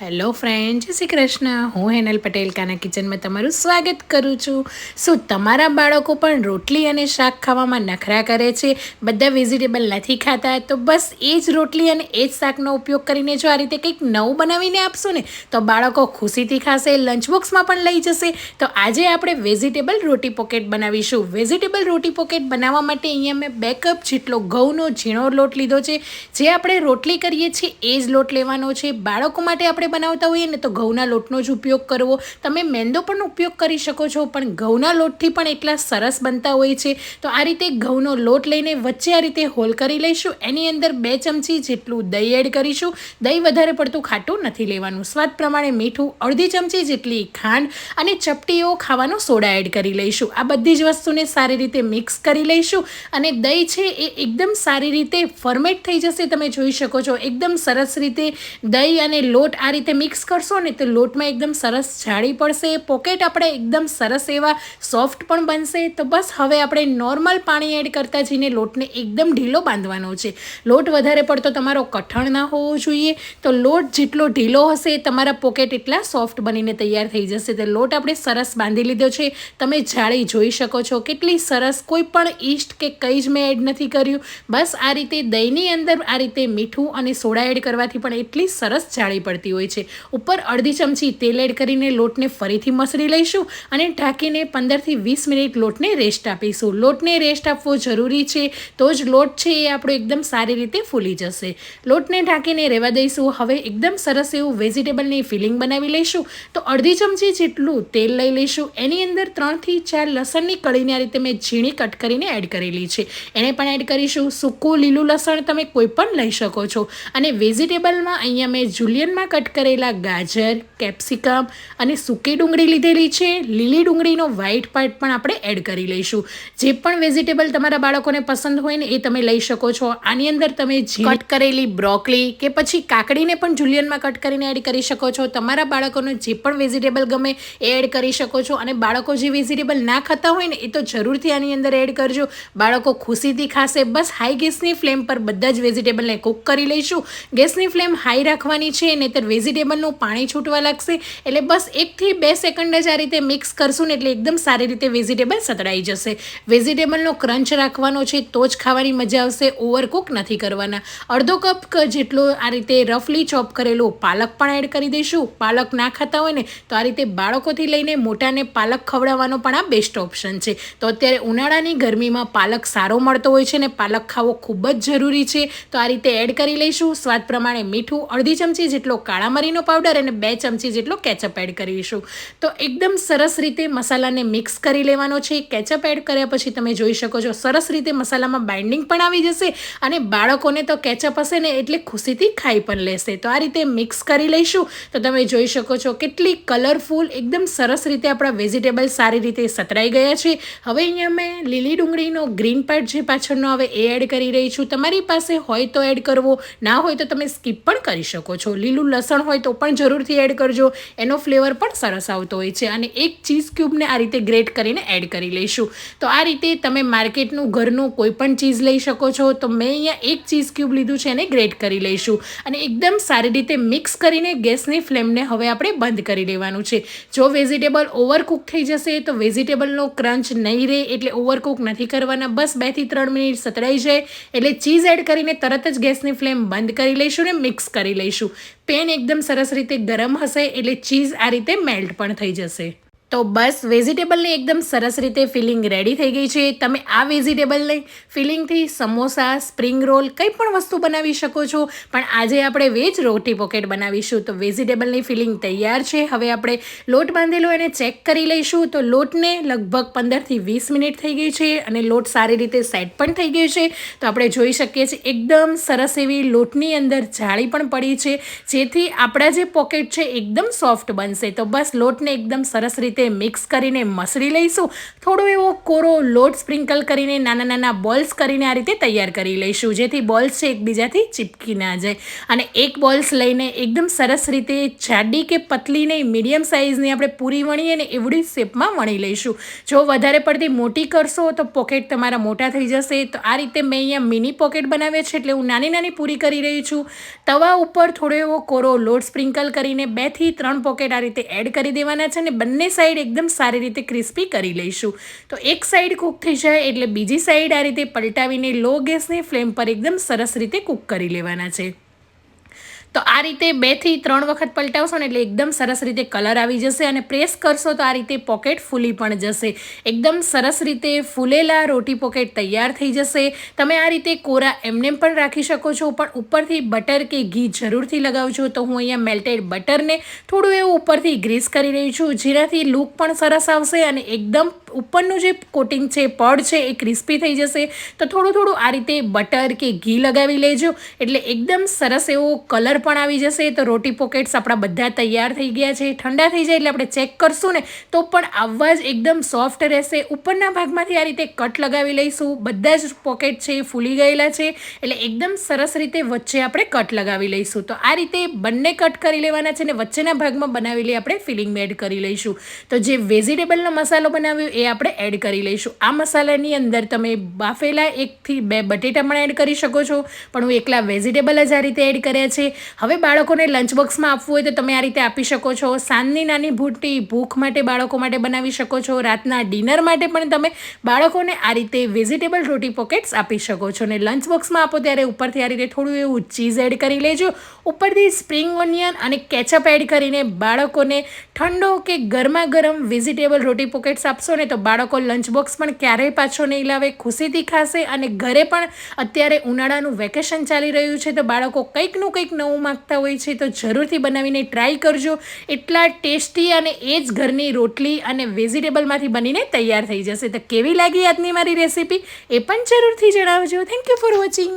Hello friend, જય શ્રી કૃષ્ણ. હું હેનલ પટેલ, કાના કિચનમાં તમારું સ્વાગત કરું છું. શું તમારા બાળકો પણ રોટલી અને શાક ખાવામાં નખરા કરે છે? બધા વેજીટેબલ નથી ખાતા, તો બસ એ જ રોટલી અને એ જ શાકનો ઉપયોગ કરીને જો આ રીતે કંઈક નવું બનાવીને આપશો ને, તો બાળકો ખુશીથી ખાશે લંચ બોક્સમાં પણ લઈ જશે. તો આજે આપણે વેજીટેબલ રોટી પોકેટ બનાવીશું. વેજીટેબલ રોટી પોકેટ બનાવવા માટે અહીંયા મેં બે કપ જેટલો ઘઉંનો ઝીણો લોટ લીધો છે. જે આપણે રોટલી કરીએ છીએ, એ જ લોટ લેવાનો છે. બાળકો માટે આપણે બનાવતા હોઈએ ને તો ઘઉંના લોટનો જ ઉપયોગ કરવો. તમે મેંદો પણ ઉપયોગ કરી શકો છો, પણ ઘઉંના લોટથી પણ એટલા સરસ બનતા હોય છે. તો આ રીતે ઘઉંનો લોટ લઈને વચ્ચે આ રીતે હોલ કરી લઈશું. એની અંદર બે ચમચી જેટલું દહીં એડ કરીશું. દહીં વધારે પડતું ખાટું નથી લેવાનું. સ્વાદ પ્રમાણે મીઠું અડધી ચમચી જેટલી ખાંડ અને ચપટીઓ ખાવાનો સોડા એડ કરી લઈશું. આ બધી જ વસ્તુને સારી રીતે મિક્સ કરી લઈશું અને દહીં છે એ એકદમ સારી રીતે ફર્મેટ થઈ જશે. તમે જોઈ શકો છો, એકદમ સરસ રીતે દહીં અને લોટ આ રીતે મિક્સ કરશો ને તો લોટમાં એકદમ સરસ જાળી પડશે પોકેટ આપણે એકદમ સરસ એવા સોફ્ટ પણ બનશે. તો બસ હવે આપણે નોર્મલ પાણી એડ કરતા જઈને લોટને એકદમ ઢીલો બાંધવાનો છે. લોટ વધારે પડતો તમારો કઠણ ના હોવો જોઈએ. તો લોટ જેટલો ઢીલો હશે, તમારા પોકેટ એટલા સોફ્ટ બનીને તૈયાર થઈ જશે. તો લોટ આપણે સરસ બાંધી લીધો છે. તમે જાળી જોઈ શકો છો કેટલી સરસ, કોઈ પણ ઈસ્ટ કે કંઈ જ મેં એડ નથી કર્યું. બસ આ રીતે દહીંની અંદર આ રીતે મીઠું અને સોડા એડ કરવાથી પણ એટલી સરસ જાળી પડતી હોય છે. ઉપર અડધી ચમચી તેલ એડ કરીને લોટને ફરીથી મસળી લઈશું અને ઢાંકીને પંદરથી વીસ મિનિટ લોટને રેસ્ટ આપીશું. લોટને રેસ્ટ આપવો જરૂરી છે તો જ લોટ છે એ આપણો એકદમ સારી રીતે ફૂલી જશે. લોટને ઢાંકીને રહેવા દઈશું. હવે એકદમ સરસ એવું વેજીટેબલની ફિલિંગ બનાવી લઈશું. તો અડધી ચમચી જેટલું તેલ લઈ લઈશું. એની અંદર ત્રણથી ચાર લસણની કળીને આ રીતે મેં ઝીણી કટ કરીને એડ કરેલી છે. એને પણ એડ કરીશું. સૂકું લીલું લસણ તમે કોઈ પણ લઈ શકો છો. અને વેજીટેબલમાં અહીંયા મેં જુલિયનમાં કટ કરેલા ગાજર, કેપ્સિકમ અને સૂકી ડુંગળી લીધેલી છે. લીલી ડુંગળીનો વ્હાઈટ પાર્ટ પણ આપણે એડ કરી લઈશું. જે પણ વેજીટેબલ તમારા બાળકોને પસંદ હોય ને એ તમે લઈ શકો છો. આની અંદર તમે કટ કરેલી બ્રોકલી કે પછી કાકડીને પણ જુલિયનમાં કટ કરીને એડ કરી શકો છો. તમારા બાળકોને જે પણ વેજીટેબલ ગમે એ એડ કરી શકો છો. અને બાળકો જે વેજીટેબલ ના ખાતા હોય ને એ તો જરૂરથી આની અંદર એડ કરજો. બાળકો ખુશીથી ખાશે. બસ હાઈ ગેસની ફ્લેમ પર બધા જ વેજીટેબલને કૂક કરી લઈશું. ગેસની ફ્લેમ હાઈ રાખવાની છે, નહીંતર વેજીટેબલનું પાણી છૂટવા લાગશે એટલે બસ એકથી બે સેકન્ડ જ આ રીતે મિક્સ કરશું ને એટલે એકદમ સારી રીતે વેજીટેબલ સતળાઈ જશે. વેજીટેબલનો ક્રંચ રાખવાનો છે તો જ ખાવાની મજા આવશે, ઓવરકુક નથી કરવાના. અડધો કપ જેટલો આ રીતે રફલી ચોપ કરેલો પાલક પણ એડ કરી દઈશું. પાલક ના ખાતા હોય ને તો આ રીતે બાળકોથી લઈને મોટાને પાલક ખવડાવવાનો પણ આ બેસ્ટ ઓપ્શન છે. તો અત્યારે ઉનાળાની ગરમીમાં પાલક સારો મળતો હોય છે ને પાલક ખાવો ખૂબ જ જરૂરી છે. તો આ રીતે એડ કરી લઈશું. સ્વાદ પ્રમાણે મીઠું અડધી ચમચી જેટલો કાળા મરીનો પાવડર અને બે ચમચી જેટલો કેચઅપ એડ કરીશું. તો એકદમ સરસ રીતે મસાલાને મિક્સ કરી લેવાનો છે. કેચઅપ એડ કર્યા પછી તમે જોઈ શકો છો, સરસ રીતે મસાલામાં બાઇન્ડિંગ પણ આવી જશે અને બાળકોને તો કેચઅપ હશે ને એટલે ખુશીથી ખાઈ પણ લેશે. તો આ રીતે મિક્સ કરી લઈશું. તો તમે જોઈ શકો છો કેટલી કલરફુલ એકદમ સરસ રીતે આપણા વેજીટેબલ સારી રીતે સતરાઈ ગયા છે. હવે અહીંયા મેં લીલી ડુંગળીનો ગ્રીન પાર્ટ જે પાછળનો હવે એ એડ કરી રહી છું. તમારી પાસે હોય તો એડ કરવો, ના હોય તો તમે સ્કીપ પણ કરી શકો છો. લીલું લસણ હોય તો પણ જરૂરથી એડ કરજો. એનો ફ્લેવર પણ સરસ આવતો હોય છે અને એક ચીઝ ક્યુબને આ રીતે ગ્રેટ કરીને એડ કરી લઈશું. તો આ રીતે તમે માર્કેટનું ઘરનું કોઈ પણ ચીઝ લઈ શકો છો. તો મેં અહીંયા એક ચીઝ ક્યુબ લીધું છે એને ગ્રેટ કરી લઈશું. અને એકદમ સારી રીતે મિક્સ કરીને ગેસની ફ્લેમને હવે આપણે બંધ કરી લેવાનું છે. જો વેજીટેબલ ઓવરકુક થઈ જશે તો વેજીટેબલનો ક્રંચ નહીં રહે એટલે ઓવરકુક નથી કરવાના. બસ બેથી ત્રણ મિનિટ સતરાઈ જાય. એટલે ચીઝ એડ કરીને તરત જ ગેસની ફ્લેમ બંધ કરી લઈશું ને મિક્સ કરી લઈશું. પેન એકદમ સરસ રીતે ગરમ હશે એટલે ચીઝ આ રીતે મેલ્ટ પણ થઈ જશે. તો બસ વેજીટેબલની એકદમ સરસ રીતે ફિલિંગ રેડી થઈ ગઈ છે. તમે આ વેજીટેબલની ફિલિંગથી સમોસા, સ્પ્રિંગ રોલ કંઈ પણ વસ્તુ બનાવી શકો છો. પણ આજે આપણે વેજ રોટી પોકેટ બનાવીશું. તો વેજીટેબલની ફિલિંગ તૈયાર છે. હવે આપણે લોટ બાંધેલો એને ચેક કરી લઈશું. તો લોટને લગભગ પંદરથી વીસ મિનિટ થઈ ગઈ છે અને લોટ સારી રીતે સેટ પણ થઈ ગયો છે. તો આપણે જોઈ શકીએ છીએ એકદમ સરસ એવી લોટની અંદર જાળી પણ પડી છે. જેથી આપણા જે પોકેટ છે એકદમ સોફ્ટ બનશે. તો બસ લોટને એકદમ સરસ રીતે રીતે મિક્સ કરીને મસળી લઈશું. થોડો એવો કોરો લોટ સ્પ્રિંકલ કરીને, નાના નાના બોલ્સ કરીને આ રીતે તૈયાર કરી લઈશું, જેથી બોલ્સ છે એકબીજાથી ચીપકી ના જાય. અને એક બોલ્સ લઈને એકદમ સરસ રીતે જાડી કે પતલી નહીં મીડિયમ સાઇઝની આપણે પૂરી વણીએ ને એવડી શેપમાં વણી લઈશું. જો વધારે પડતી મોટી કરશો તો પોકેટ તમારા મોટા થઈ જશે. તો આ રીતે મેં અહીંયા મિની પોકેટ બનાવ્યા છે એટલે હું નાની નાની પૂરી કરી રહી છું. તવા ઉપર થોડો એવો કોરો લોટ સ્પ્રિંકલ કરીને બેથી ત્રણ પોકેટ આ રીતે એડ કરી દેવાના છે અને બંને સાઈડ એકદમ સારી રીતે ક્રિસ્પી કરી લઈશું. તો એક સાઈડ કૂક થઈ જાય એટલે બીજી સાઈડ આ રીતે પલટાવીને લો ગેસની ફ્લેમ પર એકદમ સરસ રીતે કૂક કરી લેવાના છે. તો આ રીતે બેથી ત્રણ વખત પલટાવશો ને એટલે એકદમ સરસ રીતે કલર આવી જશે અને પ્રેસ કરશો તો આ રીતે પોકેટ ફૂલી પણ જશે. એકદમ સરસ રીતે ફૂલેલા રોટી પોકેટ તૈયાર થઈ જશે. તમે આ રીતે કોરા એમનેમ પણ રાખી શકો છો, પણ ઉપરથી બટર કે ઘી જરૂરથી લગાવજો. તો હું અહીંયા મેલ્ટેડ બટરને થોડું એવું ઉપરથી ગ્રીસ કરી રહી છું, જેનાથી લુક પણ સરસ આવશે અને એકદમ ઉપરનું જે કોટિંગ છે, પડ છે, એ ક્રિસ્પી થઈ જશે. તો થોડું થોડું આ રીતે બટર કે ઘી લગાવી લેજો. એટલે એકદમ સરસ એવો કલર પણ આવી જશે, તો રોટી પોકેટ્સ આપણા બધા તૈયાર થઈ ગયા છે. ઠંડા થઈ જાય એટલે આપણે ચેક કરશું ને, તો પણ આવવા જ એકદમ સોફ્ટ રહેશે. ઉપરના ભાગમાંથી આ રીતે કટ લગાવી લઈશું. બધા જ પોકેટ છે એ ફૂલી ગયેલા છે, એટલે એકદમ સરસ રીતે વચ્ચે આપણે કટ લગાવી લઈશું. તો આ રીતે બંને કટ કરી લેવાના છે ને, વચ્ચેના ભાગમાં બનાવેલી આપણે ફિલિંગ એડ કરી લઈશું. તો જે વેજીટેબલનો મસાલો બનાવ્યો એ આપણે એડ કરી લઈશું. આ મસાલાની અંદર તમે બાફેલા એકથી બે બટેટા પણ એડ કરી શકો છો, પણ હું એકલા વેજીટેબલ જ આ રીતે એડ કર્યા છે. હવે બાળકોને લંચ બોક્સમાં આપવું હોય તો તમે આ રીતે આપી શકો છો. સાંજની નાની ભૂટી ભૂખ માટે બાળકો માટે બનાવી શકો છો. રાતના ડિનર માટે પણ તમે બાળકોને આ રીતે વેજીટેબલ રોટી પોકેટ્સ આપી શકો છો. અને લંચ બોક્સમાં આપો ત્યારે ઉપરથી આ રીતે થોડું એવું ચીઝ એડ કરી લેજો. ઉપરથી સ્પ્રિંગ ઓનિયન અને કેચઅપ એડ કરીને બાળકોને ઠંડો કે ગરમા ગરમ વેજીટેબલ રોટી પોકેટ્સ આપશો ને તો બાળકો લંચ બોક્સ પણ ક્યારેય પાછો નહીં લાવે, ખુશીથી ખાશે અને ઘરે પણ અત્યારે ઉનાળાનું વેકેશન ચાલી રહ્યું છે. તો બાળકો કંઈકનું કંઈક નવું માગતા હોય છે તો જરૂરથી બનાવીને ટ્રાય કરજો. એટલા ટેસ્ટી અને એ જ ઘરની રોટલી અને વેજીટેબલમાંથી બનીને તૈયાર થઈ જશે. તો કેવી લાગી આજની મારી રેસીપી એ પણ જરૂરથી જણાવજો. Thank you for watching